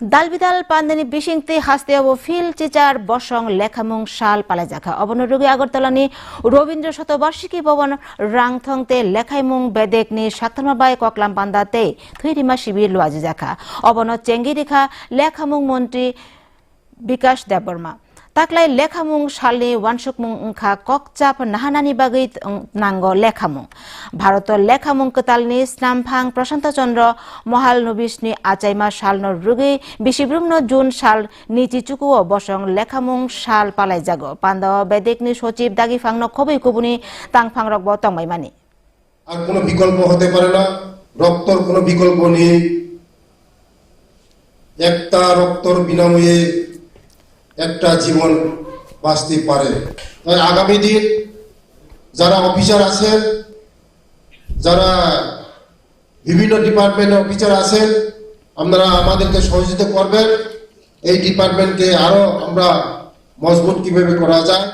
dalbidal বিশিংতে হাস্তে অব ফিল চিচার বসং লেখামুং শাল পালে জাখা অবনরোগী আগরতলানি রবীন্দ্র শতবার্ষিকী ভবন রাংথংতে লেখাইমুং বেদেকনি সাক্তমাবাই ককলাম পান্দাতে থুইরিমা শিবির লোয়াজি জাখা অবন চেঙ্গি রেখা লেখামুং মন্ত্রী বিকাশ দেববর্মা। তাকলাই লেখামুং সালনি ওয়ানসুকমুং ওংখা ককচাপ নাহানানি বাগৈ নাঙ্গ লেখামুং। ভারতর লেখামুং কতালনি স্নামফাং প্রশান্ত চন্দ্র মহাল নবিশনি আচাইমা সালন রুগী বিশিব্রুম্ন জুন সাল নিচি চুকুও বসং লেখামুং সাল পালাই জাগ। পান্দাও বেদেকনি সচিব দাগি ফাংন খবই কুবুনি তাংফাং রকব তংমাইমানি আর কোনো বিকল্প হতে পারে না। রক্তর কোনো বিকল্প নেই। একটা রক্তর বিনামূল্যে একটা জীবন বাঁচতে পারে। তাই আগামী দিন যারা অফিসার আছেন, যারা বিভিন্ন ডিপার্টমেন্টের অফিসার আছেন, আপনারা আমাদেরকে সহযোগিতা করবেন। এই ডিপার্টমেন্টকে আরও আমরা মজবুত কীভাবে করা যায়